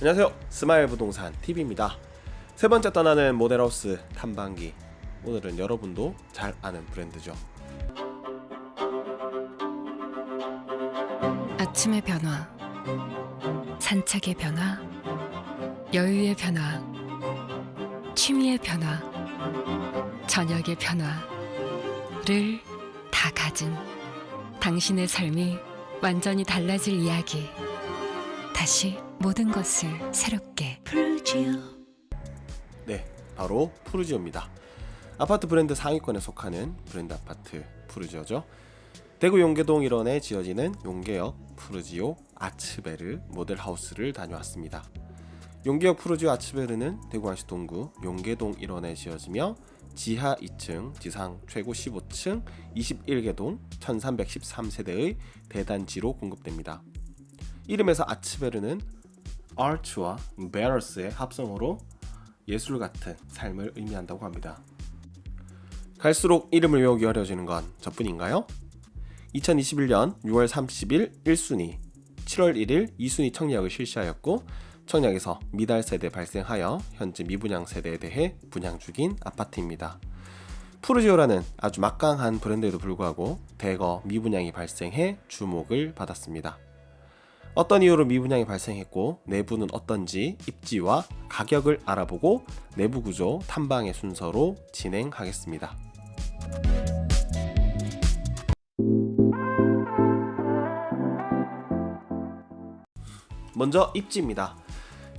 안녕하세요. 스마일 부동산 TV입니다. 세 번째 떠나는 모델하우스 탐방기. 오늘은 여러분도 잘 아는 브랜드죠. 아침의 변화, 산책의 변화, 여유의 변화, 취미의 변화, 저녁의 변화를 다 가진 당신의 삶이 완전히 달라질 이야기. 다시 모든 것을 새롭게 네, 바로 푸르지오입니다. 아파트 브랜드 상위권에 속하는 브랜드 아파트 푸르지오죠. 대구 용계동 일원에 지어지는 용계역 푸르지오 아츠베르 모델하우스를 다녀왔습니다. 용계역 푸르지오 아츠베르는 대구항시 동구 용계동 일원에 지어지며 지하 2층, 지상 최고 15층, 21개 동, 1313세대의 대단지로 공급됩니다. 이름에서 아츠베르는 아츠와 베러스의 합성어로 예술 같은 삶을 의미한다고 합니다. 갈수록 이름을 외우기 어려워지는 건 저뿐인가요? 2021년 6월 30일 1순위, 7월 1일 2순위 청약을 실시하였고 청약에서 미달 세대 발생하여 현재 미분양 세대에 대해 분양 중인 아파트입니다. 푸르지오라는 아주 막강한 브랜드에도 불구하고 대거 미분양이 발생해 주목을 받았습니다. 어떤 이유로 미분양이 발생했고 내부는 어떤지 입지와 가격을 알아보고 내부 구조 탐방의 순서로 진행하겠습니다. 먼저 입지입니다.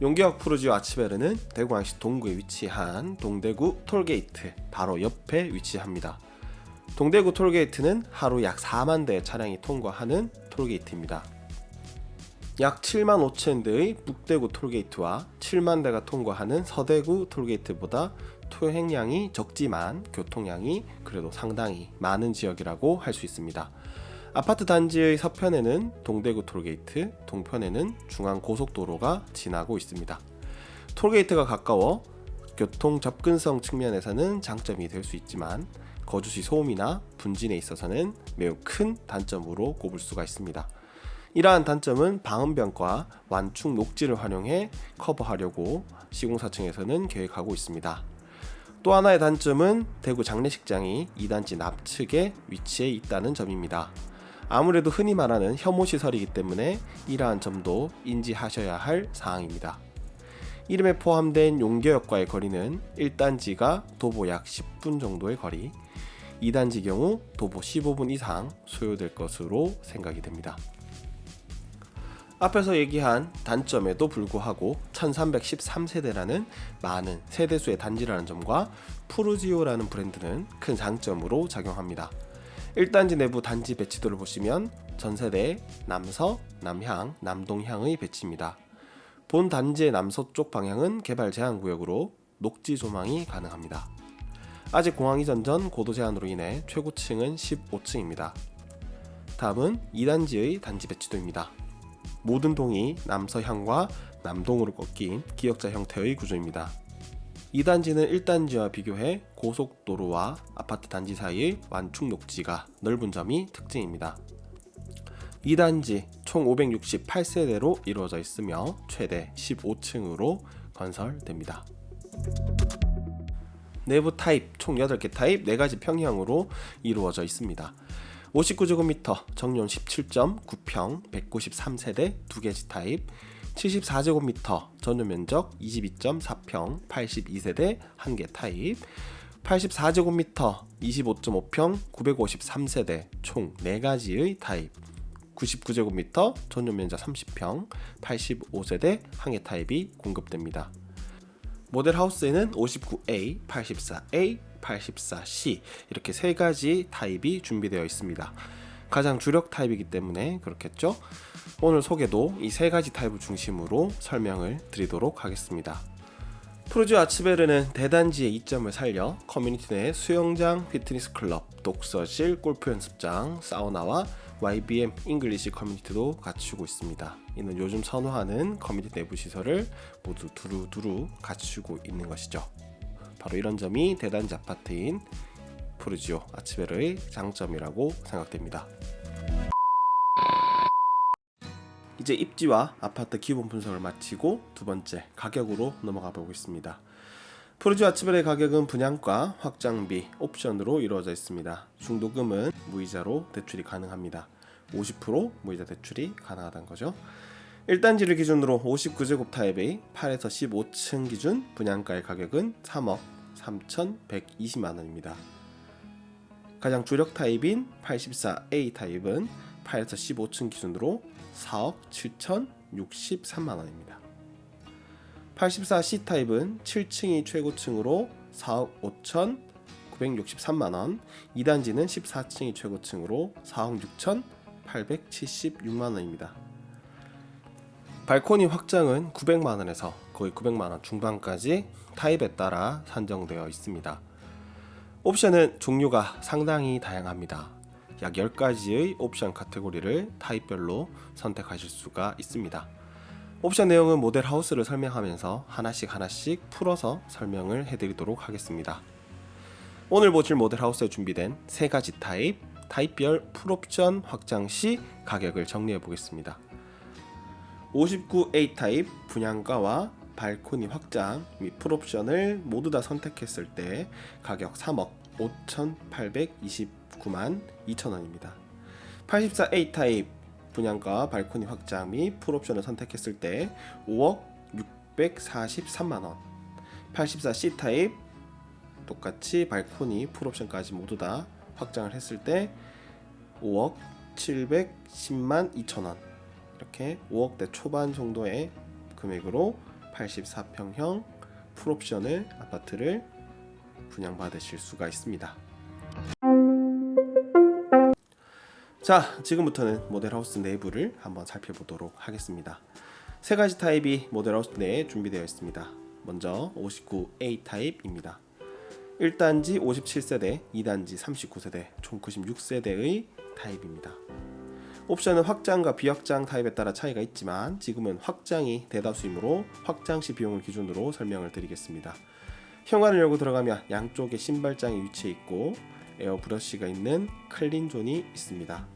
용기역 푸르지오 아치베르는 대구항시 동구에 위치한 동대구 톨게이트 바로 옆에 위치합니다. 동대구 톨게이트는 하루 약 4만 대 차량이 통과하는 톨게이트입니다. 약 7만 5천 대의 북대구 톨게이트와 7만 대가 통과하는 서대구 톨게이트보다 통행량이 적지만 교통량이 그래도 상당히 많은 지역이라고 할 수 있습니다. 아파트 단지의 서편에는 동대구 톨게이트, 동편에는 중앙 고속도로가 지나고 있습니다. 톨게이트가 가까워 교통 접근성 측면에서는 장점이 될 수 있지만 거주시 소음이나 분진에 있어서는 매우 큰 단점으로 꼽을 수가 있습니다. 이러한 단점은 방음벽과 완충 녹지를 활용해 커버하려고 시공사층에서는 계획하고 있습니다. 또 하나의 단점은 대구 장례식장이 2단지 납측에 위치해 있다는 점입니다. 아무래도 흔히 말하는 혐오 시설이기 때문에 이러한 점도 인지하셔야 할 사항입니다. 이름에 포함된 용계역과의 거리는 1단지가 도보 약 10분 정도의 거리, 2단지 경우 도보 15분 이상 소요될 것으로 생각이 됩니다. 앞에서 얘기한 단점에도 불구하고 1313세대라는 많은 세대수의 단지라는 점과 푸르지오라는 브랜드는 큰 장점으로 작용합니다. 1단지 내부 단지 배치도를 보시면 전세대 남서, 남향, 남동향의 배치입니다. 본 단지의 남서쪽 방향은 개발 제한 구역으로 녹지 조망이 가능합니다. 아직 공항 이전 전 고도 제한으로 인해 최고층은 15층입니다. 다음은 2단지의 단지 배치도입니다. 모든 동이 남서향과 남동으로 꺾인 기역자 형태의 구조입니다. 2단지는 1단지와 비교해 고속도로와 아파트 단지 사이의 완충 녹지가 넓은 점이 특징입니다. 2단지 총 568세대로 이루어져 있으며 최대 15층으로 건설됩니다. 내부 타입 총 8개 타입 4가지 평형으로 이루어져 있습니다. 59제곱미터 정용 17.9평 193세대 2개 타입. 74제곱미터 전용 면적 22.4평 82세대 1개 타입. 84제곱미터 25.5평 953세대 총 4가지의 타입. 99제곱미터 전용 면적 30평 85세대 1개 타입이 공급됩니다. 모델 하우스에는 59A, 84A, 84C 이렇게 세 가지 타입이 준비되어 있습니다. 가장 주력 타입이기 때문에 그렇겠죠. 오늘 소개도 이 세 가지 타입을 중심으로 설명을 드리도록 하겠습니다. 프로즈 아츠베르는 대단지의 이점을 살려 커뮤니티 내 수영장, 피트니스 클럽, 독서실, 골프 연습장, 사우나와 YBM 잉글리시 커뮤니티도 갖추고 있습니다. 이는 요즘 선호하는 커뮤니티 내부 시설을 모두 두루두루 갖추고 있는 것이죠. 바로 이런 점이 대단지 아파트인 푸르지오 아츠베르의 장점이라고 생각됩니다. 이제 입지와 아파트 기본 분석을 마치고 두 번째 가격으로 넘어가 보겠습니다. 푸르지 아치벨의 가격은 분양가, 확장비, 옵션으로 이루어져 있습니다. 중도금은 무이자로 대출이 가능합니다. 50% 무이자 대출이 가능하다는 거죠. 1단지를 기준으로 59제곱 타입의 8에서 15층 기준 분양가의 가격은 3억 3,120만 원입니다. 가장 주력 타입인 84A 타입은 8에서 15층 기준으로 4억 7,063만 원입니다. 84C 타입은 7층이 최고층으로 4억 5,963만 원, 2단지는 14층이 최고층으로 4억 6,876만 원입니다. 발코니 확장은 900만 원에서 거의 900만 원 중반까지 타입에 따라 산정되어 있습니다. 옵션은 종류가 상당히 다양합니다. 약 10가지의 옵션 카테고리를 타입별로 선택하실 수가 있습니다. 옵션 내용은 모델 하우스를 설명하면서 하나씩 하나씩 풀어서 설명을 해드리도록 하겠습니다. 오늘 보실 모델 하우스에 준비된 세 가지 타입, 타입별 풀옵션 확장 시 가격을 정리해 보겠습니다. 59A 타입 분양가와 발코니 확장 및 풀옵션을 모두 다 선택했을 때 가격 3억 5,829만 2천 원입니다. 84A 타입 분양가 발코니 확장 및 풀옵션을 선택했을 때 5억 643만 원. 84C 타입 똑같이 발코니 풀옵션까지 모두 다 확장을 했을 때 5억 710만 2천 원. 이렇게 5억대 초반 정도의 금액으로 84평형 풀옵션을 아파트를 분양받으실 수가 있습니다. 자, 지금부터는 모델하우스 내부를 한번 살펴보도록 하겠습니다. 세 가지 타입이 모델하우스 내에 준비되어 있습니다. 먼저 59A 타입입니다. 1단지 57세대, 2단지 39세대, 총 96세대의 타입입니다. 옵션은 확장과 비확장 타입에 따라 차이가 있지만 지금은 확장이 대다수이므로 확장 시 비용을 기준으로 설명을 드리겠습니다. 현관을 열고 들어가면 양쪽에 신발장이 위치해 있고 에어 브러쉬가 있는 클린 존이 있습니다.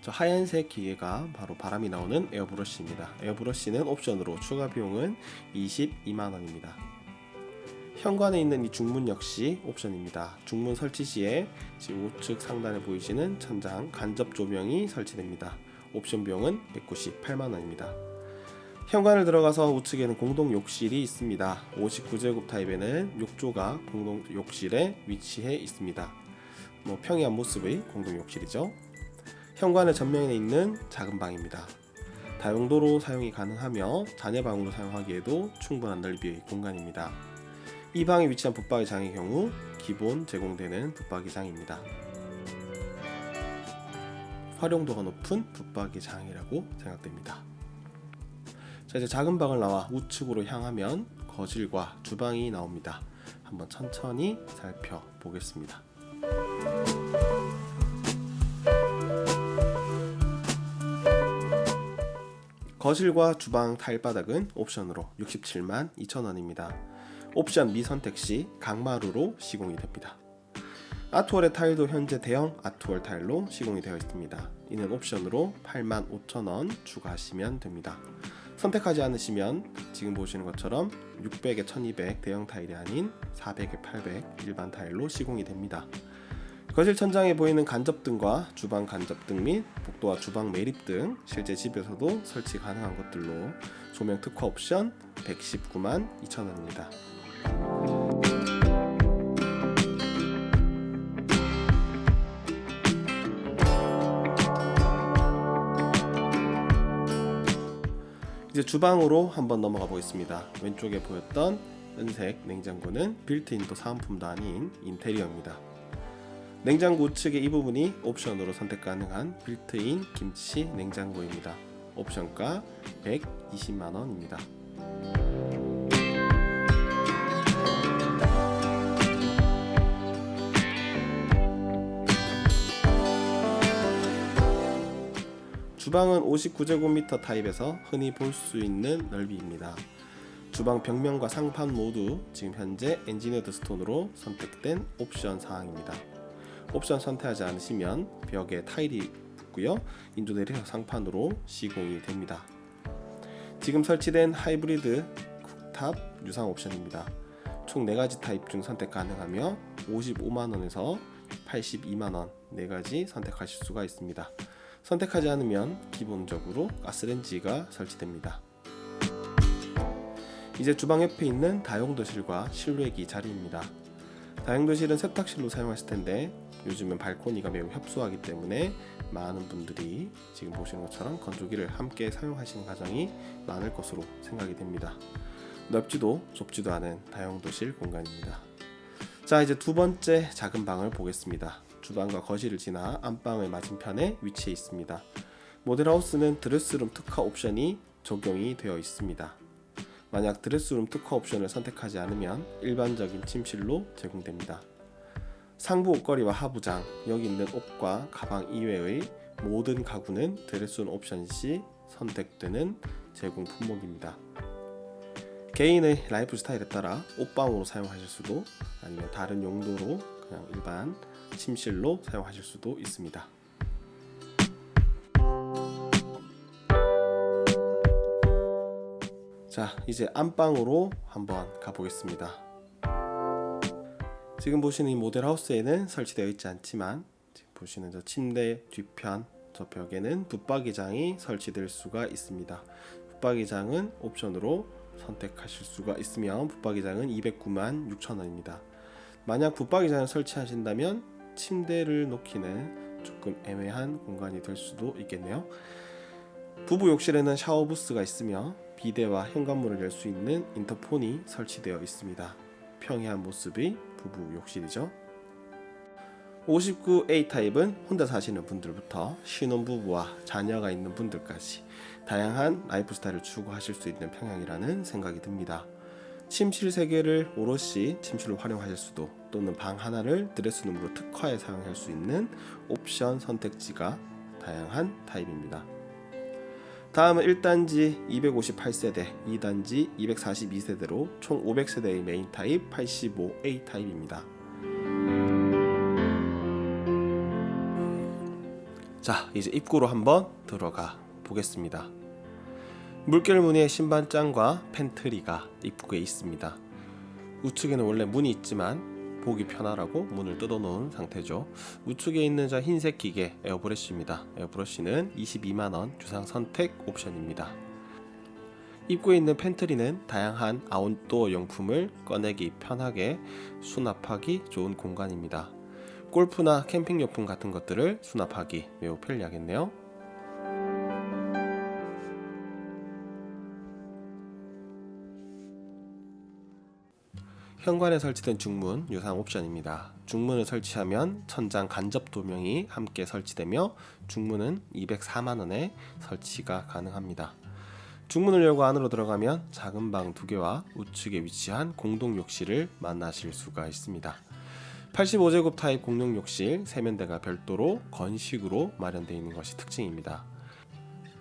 저 하얀색 기계가 바로 바람이 나오는 에어 브러쉬입니다. 에어 브러쉬는 옵션으로 추가 비용은 22만 원입니다. 현관에 있는 이 중문 역시 옵션입니다. 중문 설치 시에 지금 우측 상단에 보이시는 천장 간접 조명이 설치됩니다. 옵션 비용은 198만 원입니다. 현관을 들어가서 우측에는 공동 욕실이 있습니다. 59제곱 타입에는 욕조가 공동 욕실에 위치해 있습니다. 뭐 평이한 모습의 공동 욕실이죠. 현관의 전면에 있는 작은 방입니다. 다용도로 사용이 가능하며 자녀방으로 사용하기에도 충분한 넓이의 공간입니다. 이 방에 위치한 붙박이장의 경우 기본 제공되는 붙박이장입니다. 활용도가 높은 붙박이장이라고 생각됩니다. 자 이제 작은 방을 나와 우측으로 향하면 거실과 주방이 나옵니다. 한번 천천히 살펴보겠습니다. 거실과 주방 타일 바닥은 옵션으로 67만 2천 원입니다. 옵션 미선택 시 강마루로 시공이 됩니다. 아트월의 타일도 현재 대형 아트월 타일로 시공이 되어 있습니다. 이는 옵션으로 8만 5천 원 추가하시면 됩니다. 선택하지 않으시면 지금 보시는 것처럼 600에 1200 대형 타일이 아닌 400에 800 일반 타일로 시공이 됩니다. 거실 천장에 보이는 간접등과 주방 간접등 및 복도와 주방 매립 등 실제 집에서도 설치 가능한 것들로 조명 특화 옵션 119만 2천 원입니다. 이제 주방으로 한번 넘어가 보겠습니다. 왼쪽에 보였던 은색 냉장고는 빌트인도 사은품도 아닌 인테리어입니다. 냉장고 우측의 이 부분이 옵션으로 선택 가능한 빌트인 김치 냉장고입니다. 옵션가 120만 원입니다. 주방은 59제곱미터 타입에서 흔히 볼 수 있는 넓이입니다. 주방 벽면과 상판 모두 지금 현재 엔지니어드 스톤으로 선택된 옵션 사항입니다. 옵션 선택하지 않으시면 벽에 타일이 있고요. 인조 내리석 상판으로 시공이 됩니다. 지금 설치된 하이브리드 쿡탑 유상 옵션입니다. 총 4가지 타입 중 선택 가능하며 55만 원에서 82만 원 4가지 선택하실 수가 있습니다. 선택하지 않으면 기본적으로 가스렌지가 설치됩니다. 이제 주방 옆에 있는 다용도실과 실외기 자리입니다. 다용도실은 세탁실로 사용하실 텐데 요즘은 발코니가 매우 협소하기 때문에 많은 분들이 지금 보시는 것처럼 건조기를 함께 사용하시는 가정이 많을 것으로 생각이 됩니다. 넓지도 좁지도 않은 다용도실 공간입니다. 자 이제 두 번째 작은 방을 보겠습니다. 주방과 거실을 지나 안방의 맞은편에 위치해 있습니다. 모델하우스는 드레스룸 특화 옵션이 적용이 되어 있습니다. 만약 드레스룸 특화 옵션을 선택하지 않으면 일반적인 침실로 제공됩니다. 상부 옷걸이와 하부장, 여기 있는 옷과 가방 이외의 모든 가구는 드레스룸 옵션 시 선택되는 제공 품목입니다. 개인의 라이프 스타일에 따라 옷방으로 사용하실 수도 아니면 다른 용도로 그냥 일반 침실로 사용하실 수도 있습니다. 자, 이제 안방으로 한번 가보겠습니다. 지금 보시는 이 모델 하우스에는 설치되어 있지 않지만 지금 보시는 저 침대 뒤편 저 벽에는 붙박이장이 설치될 수가 있습니다. 붙박이장은 옵션으로 선택하실 수가 있으며 붙박이장은 209만 6천 원입니다. 만약 붙박이장을 설치하신다면 침대를 놓기는 조금 애매한 공간이 될 수도 있겠네요. 부부 욕실에는 샤워 부스가 있으며 비데와 현관문을 열 수 있는 인터폰이 설치되어 있습니다. 평이한 모습의 부부 욕실이죠. 59A 타입은 혼자 사시는 분들부터 신혼부부와 자녀가 있는 분들까지 다양한 라이프 스타일을 추구하실 수 있는 평양이라는 생각이 듭니다. 침실 3개를 오롯이 침실로 활용하실 수도 또는 방 하나를 드레스룸으로 특화해 사용할 수 있는 옵션 선택지가 다양한 타입입니다. 다음은 1단지 258세대, 2단지 242세대로 총 500세대의 메인 타입 85A 타입입니다. 자, 이제 입구로 한번 들어가 보겠습니다. 물결 무늬의 신반장과 팬트리가 입구에 있습니다. 우측에는 원래 문이 있지만 보기 편하라고 문을 뜯어놓은 상태죠. 우측에 있는 저 흰색 기계 에어브러쉬입니다. 에어브러쉬는 22만 원 주상 선택 옵션입니다. 입구에 있는 팬트리는 다양한 아웃도어 용품을 꺼내기 편하게 수납하기 좋은 공간입니다. 골프나 캠핑 용품 같은 것들을 수납하기 매우 편리하겠네요. 현관에 설치된 중문 유상 옵션입니다. 중문을 설치하면 천장 간접 조명이 함께 설치되며 중문은 204만 원에 설치가 가능합니다. 중문을 열고 안으로 들어가면 작은 방 두 개와 우측에 위치한 공동 욕실을 만나실 수가 있습니다. 85제곱 타입 공용 욕실 세면대가 별도로 건식으로 마련되어 있는 것이 특징입니다.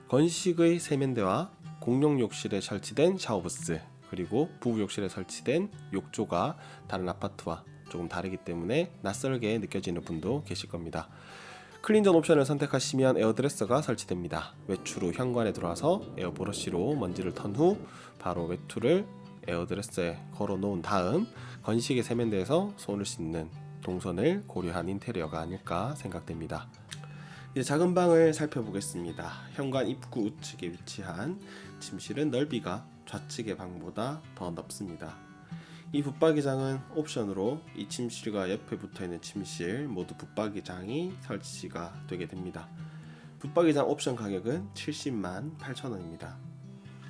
건식의 세면대와 공용 욕실에 설치된 샤워부스 그리고 부부 욕실에 설치된 욕조가 다른 아파트와 조금 다르기 때문에 낯설게 느껴지는 분도 계실 겁니다. 클린전 옵션을 선택하시면 에어드레서가 설치됩니다. 외출 후 현관에 들어와서 에어 브러쉬로 먼지를 턴 후 바로 외투를 에어드레서에 걸어 놓은 다음 건식의 세면대에서 손을 씻는 동선을 고려한 인테리어가 아닐까 생각됩니다. 이제 작은 방을 살펴보겠습니다. 현관 입구 우측에 위치한 침실은 넓이가 좌측의 방보다 더 넓습니다. 이 붙박이장은 옵션으로 이 침실과 옆에 붙어 있는 침실 모두 붙박이장이 설치가 되게 됩니다. 붙박이장 옵션 가격은 70만 8천 원입니다.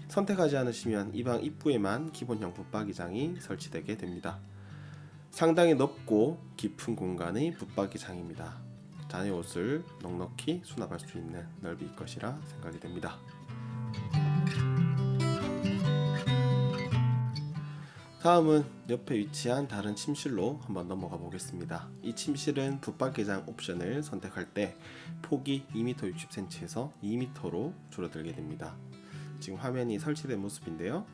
선택하지 않으시면 이 방 입구에만 기본형 붙박이장이 설치되게 됩니다. 상당히 넓고 깊은 공간의 붙박이장입니다. 자녀 옷을 넉넉히 수납할 수 있는 넓이일 것이라 생각이 됩니다. 다음은 옆에 위치한 다른 침실로 한번 넘어가 보겠습니다. 이 침실은 붙박이장 옵션을 선택할 때 폭이 2m 60cm에서 2m로 줄어들게 됩니다. 지금 화면이 설치된 모습인데요.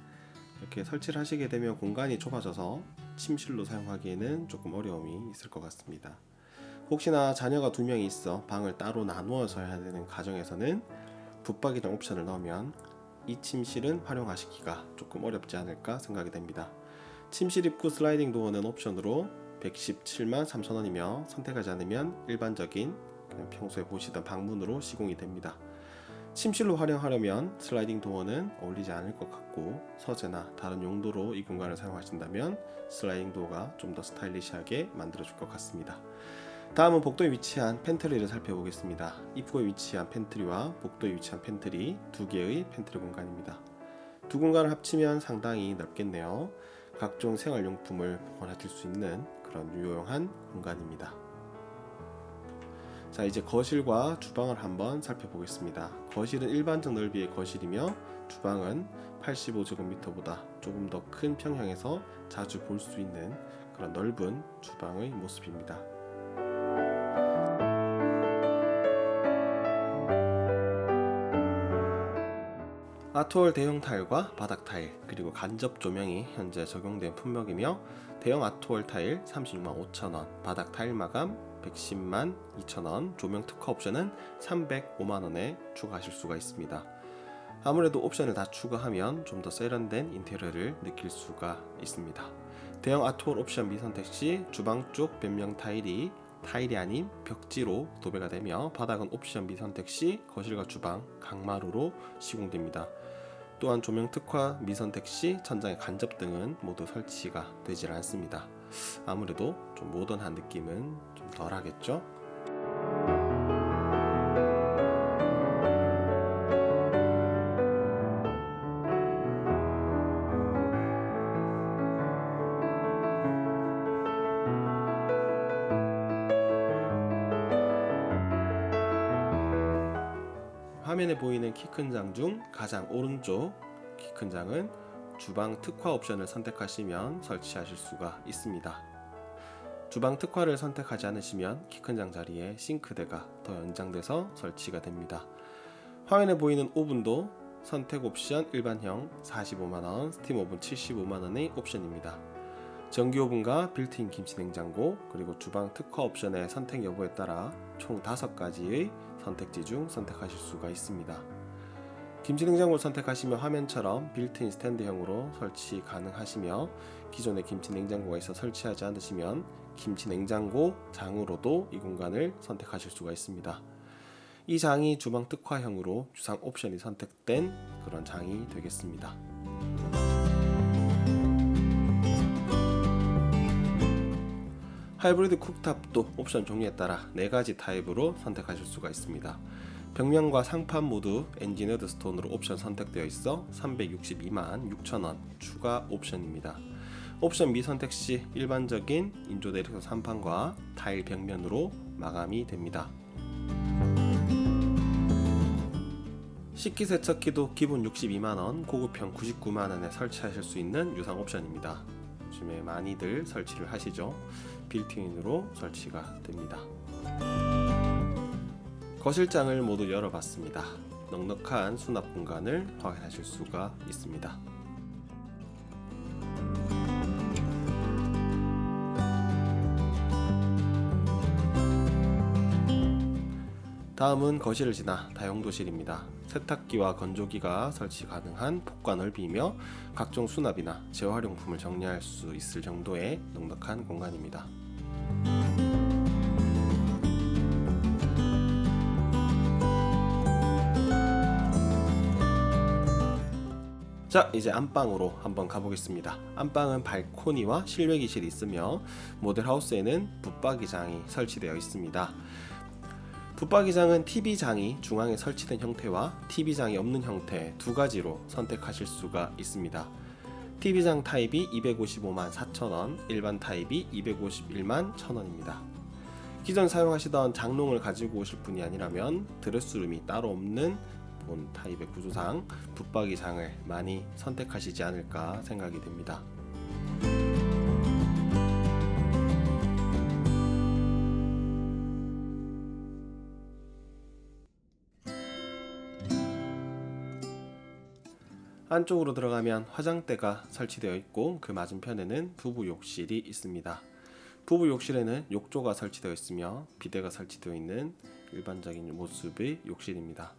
이렇게 설치를 하시게 되면 공간이 좁아져서 침실로 사용하기에는 조금 어려움이 있을 것 같습니다. 혹시나 자녀가 두 명이 있어 방을 따로 나누어서 해야 되는 가정에서는 붙박이장 옵션을 넣으면 이 침실은 활용하시기가 조금 어렵지 않을까 생각이 됩니다. 침실 입구 슬라이딩 도어는 옵션으로 117만 3천원이며 선택하지 않으면 일반적인 그냥 평소에 보시던 방문으로 시공이 됩니다. 침실로 활용하려면 슬라이딩 도어는 어울리지 않을 것 같고 서재나 다른 용도로 이 공간을 사용하신다면 슬라이딩 도어가 좀 더 스타일리시하게 만들어줄 것 같습니다. 다음은 복도에 위치한 팬트리를 살펴보겠습니다. 입구에 위치한 팬트리와 복도에 위치한 팬트리 두 개의 팬트리 공간입니다. 두 공간을 합치면 상당히 넓겠네요. 각종 생활용품을 보관하실 수 있는 그런 유용한 공간입니다. 자 이제 거실과 주방을 한번 살펴보겠습니다. 거실은 일반적 넓이의 거실이며 주방은 85제곱미터보다 조금 더 큰 평형에서 자주 볼 수 있는 그런 넓은 주방의 모습입니다. 아트월 대형 타일과 바닥 타일 그리고 간접 조명이 현재 적용된 품목이며 대형 아트월 타일 36만 5천원 바닥 타일 마감 110만 2천원 조명 특화 옵션은 305만원에 추가하실 수가 있습니다. 아무래도 옵션을 다 추가하면 좀 더 세련된 인테리어를 느낄 수가 있습니다. 대형 아트월 옵션 미선택 시 주방 쪽 변명 타일이 타일이 아닌 벽지로 도배가 되며 바닥은 옵션 미선택 시 거실과 주방 강마루로 시공됩니다. 또한 조명 특화 미 선택 시 천장의 간접 등은 모두 설치가 되질 않습니다. 아무래도 좀 모던한 느낌은 좀 덜하겠죠? 큰 장 중 가장 오른쪽 키 큰 장은 주방 특화 옵션을 선택하시면 설치하실 수가 있습니다. 주방 특화를 선택하지 않으시면 키 큰 장 자리에 싱크대가 더 연장돼서 설치가 됩니다. 화면에 보이는 오븐도 선택 옵션 일반형 45만원, 스팀 오븐 75만원의 옵션입니다. 전기 오븐과 빌트인 김치 냉장고 그리고 주방 특화 옵션의 선택 여부에 따라 총 5가지의 선택지 중 선택하실 수가 있습니다. 김치 냉장고를 선택하시면 화면처럼 빌트인 스탠드형으로 설치 가능하시며 기존에 김치 냉장고가 있어 설치하지 않으시면 김치 냉장고 장으로도 이 공간을 선택하실 수가 있습니다. 이 장이 주방 특화형으로 주상 옵션이 선택된 그런 장이 되겠습니다. 하이브리드 쿡탑도 옵션 종류에 따라 4가지 타입으로 선택하실 수가 있습니다. 벽면과 상판 모두 엔지니어드 스톤으로 옵션 선택되어 있어 362만 6천원 추가 옵션입니다. 옵션 미선택 시 일반적인 인조 내리석 상판과 타일 벽면으로 마감이 됩니다. 식기세척기도 기본 62만원, 고급형 99만원에 설치하실 수 있는 유상 옵션입니다. 요즘에 많이들 설치를 하시죠. 빌트인으로 설치가 됩니다. 거실장을 모두 열어봤습니다. 넉넉한 수납 공간을 확인하실 수가 있습니다. 다음은 거실을 지나 다용도실입니다. 세탁기와 건조기가 설치 가능한 폭과 넓이며 각종 수납이나 재활용품을 정리할 수 있을 정도의 넉넉한 공간입니다. 자 이제 안방으로 한번 가보겠습니다. 안방은 발코니와 실외기실이 있으며 모델하우스에는 붙박이장이 설치되어 있습니다. 붙박이장은 TV장이 중앙에 설치된 형태와 TV장이 없는 형태 두 가지로 선택하실 수가 있습니다. TV장 타입이 255만 4천원 일반 타입이 251만 1천원입니다. 기존 사용하시던 장롱을 가지고 오실 분이 아니라면 드레스룸이 따로 없는 본 타입의 구조상 붙박이장을 많이 선택하시지 않을까 생각이 됩니다. 안쪽으로 들어가면 화장대가 설치되어 있고 그 맞은편에는 부부 욕실이 있습니다. 부부 욕실에는 욕조가 설치되어 있으며 비데가 설치되어 있는 일반적인 모습의 욕실입니다.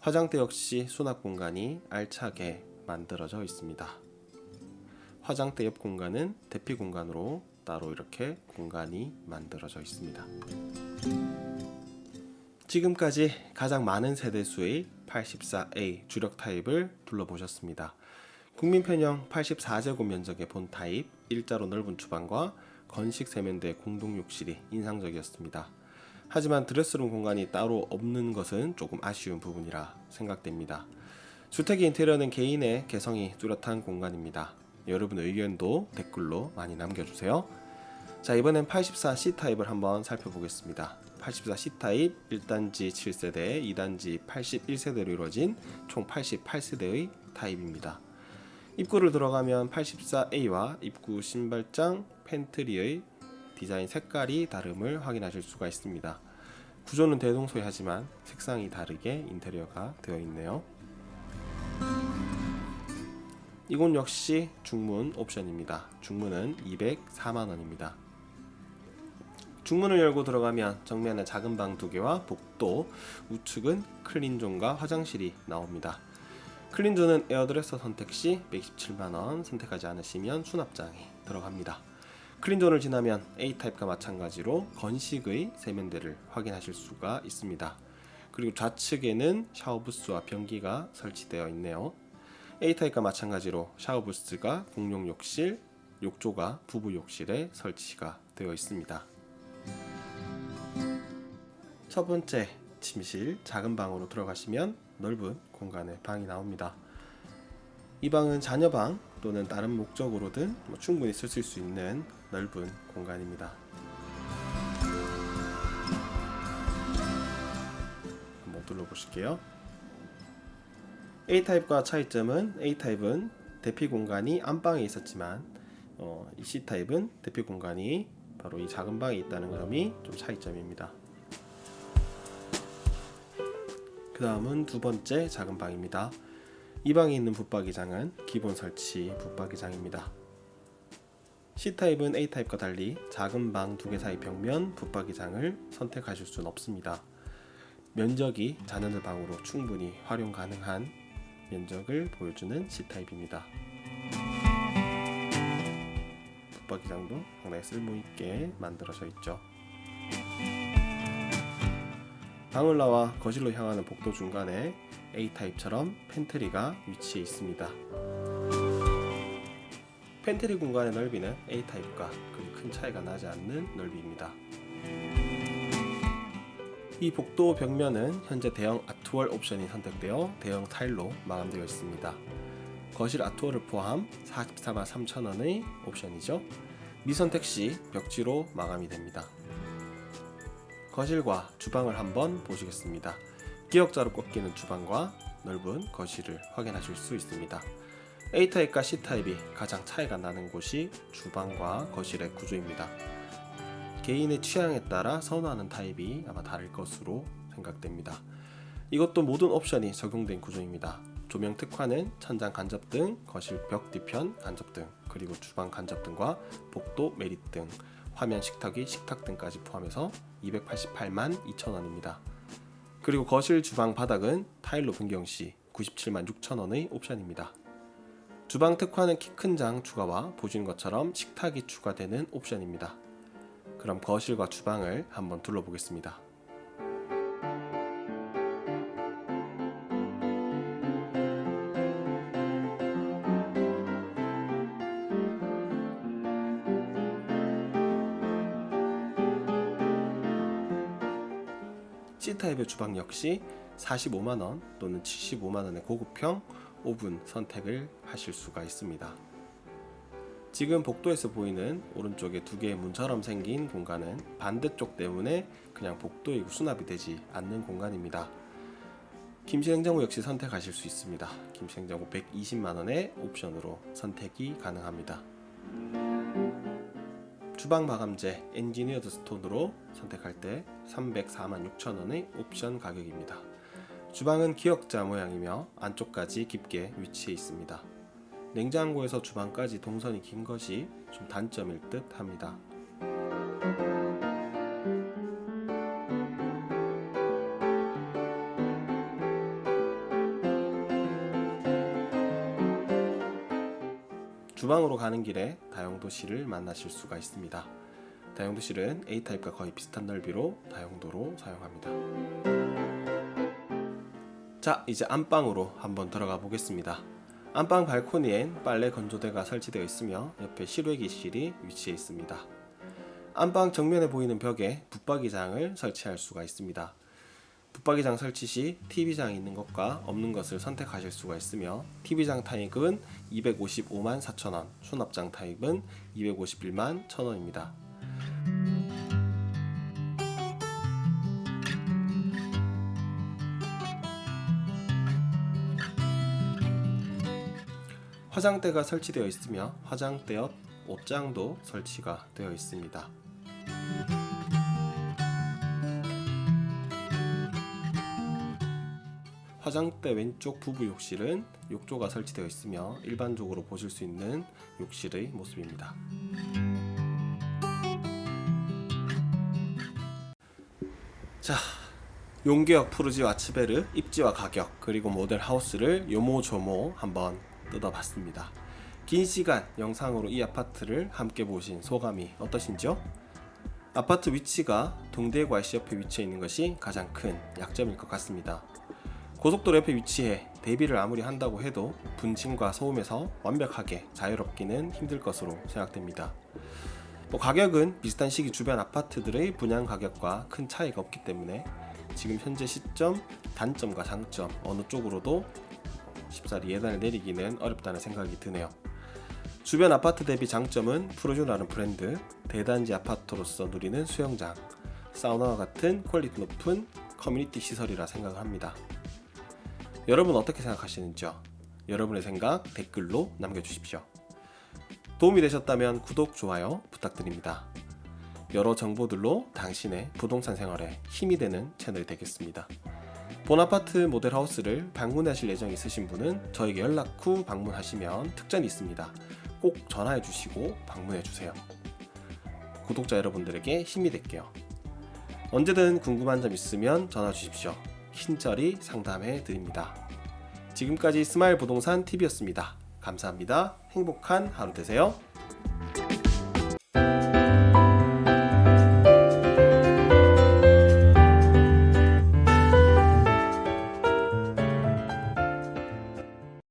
화장대 역시 수납 공간이 알차게 만들어져 있습니다. 화장대 옆 공간은 대피 공간으로 따로 이렇게 공간이 만들어져 있습니다. 지금까지 가장 많은 세대수의 84A 주력 타입을 둘러보셨습니다. 국민 편형 84제곱 면적의 본 타입, 일자로 넓은 주방과 건식 세면대 공동 욕실이 인상적이었습니다. 하지만 드레스룸 공간이 따로 없는 것은 조금 아쉬운 부분이라 생각됩니다. 주택의 인테리어는 개인의 개성이 뚜렷한 공간입니다. 여러분의 의견도 댓글로 많이 남겨주세요. 자 이번엔 84C 타입을 한번 살펴보겠습니다. 84C 타입 1단지 7세대, 2단지 81세대로 이루어진 총 88세대의 타입입니다. 입구를 들어가면 84A와 입구 신발장, 팬트리의 디자인 색깔이 다름을 확인하실 수가 있습니다. 구조는 대동소이하지만 색상이 다르게 인테리어가 되어 있네요. 이곳 역시 중문 옵션입니다. 중문은 204만 원입니다. 중문을 열고 들어가면 정면에 작은 방 두 개와 복도, 우측은 클린존과 화장실이 나옵니다. 클린존은 에어드레서 선택 시 117만 원, 선택하지 않으시면 수납장이 들어갑니다. 클린존을 지나면 A 타입과 마찬가지로 건식의 세면대를 확인하실 수가 있습니다. 그리고 좌측에는 샤워 부스와 변기가 설치되어 있네요. A 타입과 마찬가지로 샤워 부스가 공용 욕실, 욕조가 부부 욕실에 설치가 되어 있습니다. 첫 번째 침실 작은 방으로 들어가시면 넓은 공간의 방이 나옵니다. 이 방은 자녀방 또는 다른 목적으로든 뭐 충분히 쓰실 수 있는 넓은 공간입니다. 한번 둘러보실게요. A 타입과 차이점은 A 타입은 대피 공간이 안방에 있었지만 어, 이 C 타입은 대피 공간이 바로 이 작은 방에 있다는 점이 좀 차이점입니다. 그 다음은 두 번째 작은 방입니다. 이 방에 있는 붙박이장은 기본 설치 붙박이장입니다. C 타입은 A 타입과 달리 작은 방 두 개 사이 벽면 붙박이장을 선택하실 수는 없습니다. 면적이 자녀들 방으로 충분히 활용 가능한 면적을 보여주는 C 타입입니다. 붙박이장도 상당히 쓸모 있게 만들어져 있죠. 방을 나와 거실로 향하는 복도 중간에 A 타입처럼 팬트리가 위치해 있습니다. 팬트리 공간의 넓이는 A 타입과 그리 큰 차이가 나지 않는 넓이입니다. 이 복도 벽면은 현재 대형 아트월 옵션이 선택되어 대형 타일로 마감되어 있습니다. 거실 아트월을 포함 44만 3천원의 옵션이죠. 미선택 시 벽지로 마감이 됩니다. 거실과 주방을 한번 보시겠습니다. 기역자로 꺾이는 주방과 넓은 거실을 확인하실 수 있습니다. A 타입과 C 타입이 가장 차이가 나는 곳이 주방과 거실의 구조입니다. 개인의 취향에 따라 선호하는 타입이 아마 다를 것으로 생각됩니다. 이것도 모든 옵션이 적용된 구조입니다. 조명 특화는 천장 간접등, 거실 벽 뒤편 간접등, 그리고 주방 간접등과 복도 메리등, 화면 식탁이 식탁등까지 포함해서 288만 2천원입니다. 그리고 거실 주방 바닥은 타일로 변경 시 97만 6천원의 옵션입니다. 주방 특화는 키 큰 장 추가와 보시는 것처럼 식탁이 추가되는 옵션입니다. 그럼 거실과 주방을 한번 둘러보겠습니다. C타입의 주방 역시 45만 원 또는 75만 원의 고급형 오븐 선택을 하실 수가 있습니다. 지금 복도에서 보이는 오른쪽에 두 개의 문처럼 생긴 공간은 반대쪽 때문에 그냥 복도이고 수납이 되지 않는 공간입니다. 김치냉장고 역시 선택하실 수 있습니다. 김치냉장고 120만 원의 옵션으로 선택이 가능합니다. 주방 마감재 엔지니어드 스톤으로 선택할 때 304만 6천 원의 옵션 가격입니다. 주방은 기역자 모양이며 안쪽까지 깊게 위치해 있습니다. 냉장고에서 주방까지 동선이 긴 것이 좀 단점일 듯 합니다. 주방으로 가는 길에 다용도실을 만나실 수가 있습니다. 다용도실은 A타입과 거의 비슷한 넓이로 다용도로 사용합니다. 자, 이제 안방으로 한번 들어가 보겠습니다. 안방 발코니엔 빨래 건조대가 설치되어 있으며 옆에 실외기실이 위치해 있습니다. 안방 정면에 보이는 벽에 붙박이장을 설치할 수가 있습니다. 붙박이장 설치 시 TV장이 있는 것과 없는 것을 선택하실 수가 있으며 TV장 타입은 255만 4천원, 수납장 타입은 251만 1천원입니다. 화장대가 설치되어 있으며 화장대 옆 옷장도 설치가 되어 있습니다. 화장대 왼쪽 부부 욕실은 욕조가 설치되어 있으며 일반적으로 보실 수 있는 욕실의 모습입니다. 자, 용계역 푸르지 와츠베르 입지와 가격 그리고 모델 하우스를 요모조모 한번 뜯어봤습니다. 긴 시간 영상으로 이 아파트를 함께 보신 소감이 어떠신지요? 아파트 위치가 동대구 IC 옆에 위치해 있는 것이 가장 큰 약점일 것 같습니다. 고속도로 옆에 위치해 대비를 아무리 한다고 해도 분침과 소음에서 완벽하게 자유롭기는 힘들 것으로 생각됩니다. 뭐 가격은 비슷한 시기 주변 아파트들의 분양 가격과 큰 차이가 없기 때문에 지금 현재 시점 단점과 장점 어느 쪽으로도 쉽사리 예단을 내리기는 어렵다는 생각이 드네요. 주변 아파트 대비 장점은 프로조라는 브랜드, 대단지 아파트로서 누리는 수영장, 사우나와 같은 퀄리티 높은 커뮤니티 시설이라 생각을 합니다. 여러분 어떻게 생각하시는지요? 여러분의 생각 댓글로 남겨주십시오. 도움이 되셨다면 구독, 좋아요 부탁드립니다. 여러 정보들로 당신의 부동산 생활에 힘이 되는 채널이 되겠습니다. 본아파트 모델하우스를 방문하실 예정이 있으신 분은 저에게 연락 후 방문하시면 특전이 있습니다. 꼭 전화해 주시고 방문해 주세요. 구독자 여러분들에게 힘이 될게요. 언제든 궁금한 점 있으면 전화 주십시오. 친절히 상담해 드립니다. 지금까지 스마일 부동산 TV였습니다. 감사합니다. 행복한 하루 되세요.